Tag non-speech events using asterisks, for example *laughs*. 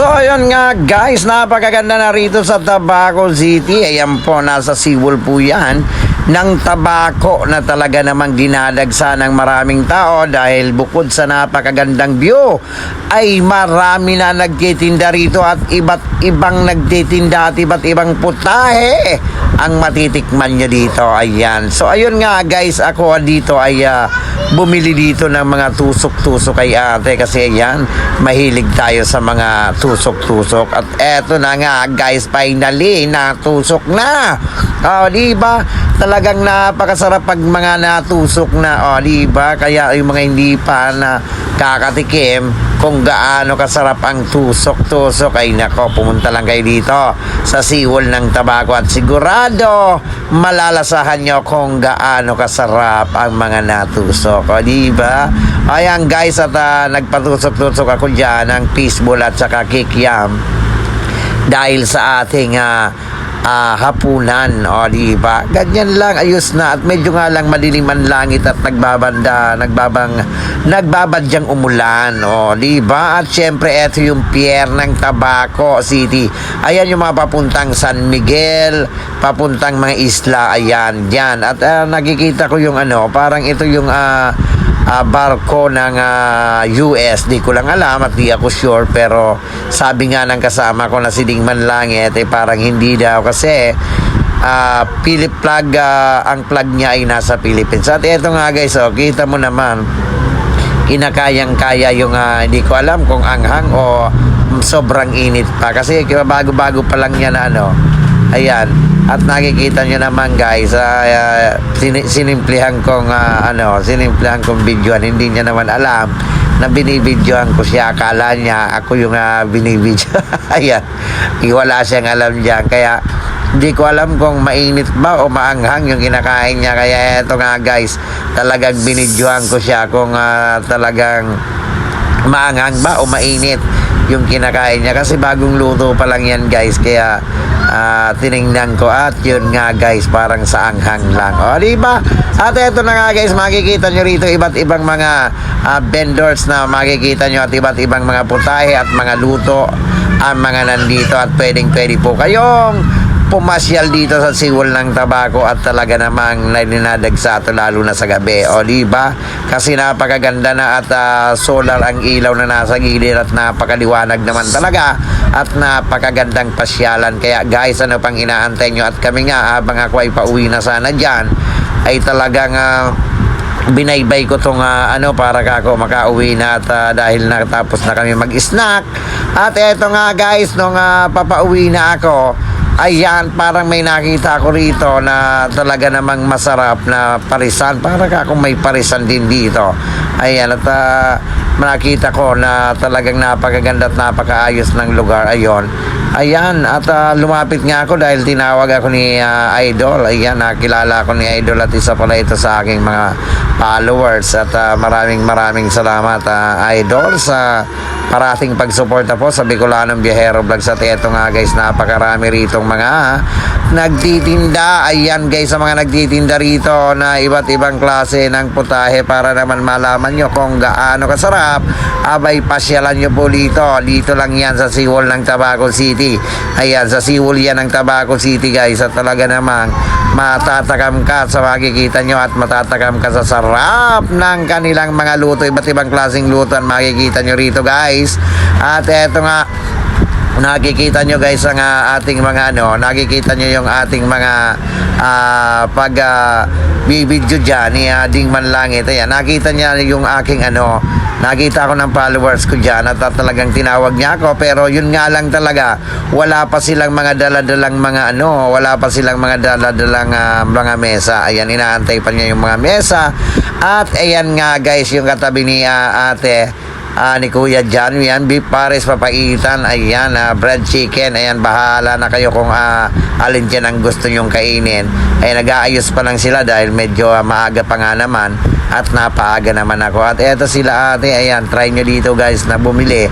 So ayun nga guys, napakaganda na rito sa Tabaco City. Ayan po, nasa Seawall po yan ng tabako na talaga namang dinadagsa ng maraming tao dahil bukod sa napakagandang view ay marami na nagtitinda rito at iba't ibang nagtitinda at iba't ibang putahe ang matitikman nyo dito. Ayan. So ayun nga guys, ako dito ay ah, bumili dito ng mga tusok-tusok kay ate kasi ayan, mahilig tayo sa mga tusok-tusok at eto na nga guys, finally natusok na. Oh, di ba? Talagang napakasarap pag mga natusok na, oh, di ba? Kaya yung mga hindi pa na kakatikim kung gaano kasarap ang tusok-tusok ay nako, pumunta lang kayo dito sa Seawall ng Tabaco at sigurado malalasahan nyo kung gaano kasarap ang mga natusok. O, di ba? Ayan guys, at ah, nagpatusok-tusok ako dyan ng fishball at saka kikiam dahil sa ating ah, ah, hapunan o di ba? Ganyan lang ayos na. At medyo nga lang madilim ang langit at nagbabanda nagbabang nagbabadyang umulan. O di ba? At syempre eto yung pier ng Tabaco City. Ayan yung mga papuntang San Miguel papuntang mga isla. Ayan diyan at ah, nakikita ko yung ano parang ito yung ah, ah, barko ng ah, US. Di ko lang alam at di ako sure pero sabi nga ng kasama ko na si Dingman Langit eh parang hindi daw kasi ah Philip plug ah, ang plug niya ay nasa Philippines. At eto nga guys, oh, kita mo naman kinakayang-kaya yung ah, hindi ko alam kung anghang o sobrang init pa kasi bago-bago pa lang yan ano ayan at nakikita nyo naman guys ah, ah, sin- sinimplihan kong ah, ano sinimplihan kong videoan. Hindi niya naman alam na binibidyoan ko siya. Akala niya ako yung uh, binibidyo. *laughs* Ayan. Wala siyang alam dyan. Kaya hindi ko alam kung mainit ba o maanghang yung kinakain niya. Kaya eto nga guys talagang binidyohan ko siya kung ah, talagang maanghang ba o mainit yung kinakain niya. Kasi bagong luto pa lang yan guys. Kaya ah, tiningnan ko. At yun nga guys parang sa anghang lang. O di ba? At eto na nga guys makikita nyo rito iba't ibang mga ah, vendors na makikita nyo at iba't ibang mga putahe at mga luto ang mga nandito at pwedeng pwede po kayong pumasyal dito sa siwol ng tabako at talaga namang naninadagsa ito lalo na sa gabi. O di ba? Kasi napakaganda na at ah, solar ang ilaw na nasa gilid at napakaliwanag naman talaga at napakagandang pasyalan. Kaya guys, ano pang inaantay nyo? At kami nga habang ako ay pauwi na sana dyan ay talagang ah, binaybay ko tong ah, ano para ka ako makauwi na at ah, dahil natapos na kami mag-snack at eto nga guys nung ah, papauwi na ako ayan parang may nakita ako rito na talaga namang masarap na parisan para ka akong may parisan din dito ayan at ah, nakita ko na talagang napakaganda at napakaayos ng lugar ayon Ayan, at ah, lumapit nga ako dahil tinawag ako ni ah, Idol. Ayan, nakilala ako ni Idol at isa pala ito sa aking mga followers. At ah, maraming maraming salamat ah, Idol sa parating pagsuporta po sa Bicolanong Biyahero Vlogs. At ito nga guys, napakarami ritong mga nagtitinda. Ayan guys, sa mga nagtitinda rito na iba't ibang klase ng putahe para naman malaman nyo kung gaano kasarap. Abay, pasyalan nyo po dito. Dito lang yan sa Seawall ng Tabaco City. Ayan, sa Seawall yan ng Tabaco City guys. At talaga namang matatakam ka sa makikita nyo at matatakam ka sa sarap ng kanilang mga luto. Iba't ibang klaseng luto ang makikita nyo rito guys. At eto nga, nakikita nyo guys ang ah, ating mga ano, nakikita nyo yung ating mga ah, pag uh, bibidyo dyan ni uh, Dingman Langit. Ayan, nakita niya yung aking ano, nakita ko ng followers ko dyan at talagang tinawag niya ako. Pero yun nga lang talaga wala pa silang mga daladalang mga ano wala pa silang mga daladalang ah, mga mesa. Ayan inaantay pa niya yung mga mesa. At ayan nga guys yung katabi ni ah, ate Ah, ni Kuya John, yan, beef pares papaitan, ayan, ah, bread chicken, ayan, bahala na kayo kung ah, alin dyan ang gusto nyong kainin. Ay, nag-aayos pa lang sila dahil medyo ah, maaga pa nga naman at napaaga naman ako. At eto sila ate, ayan, try nyo dito guys na bumili.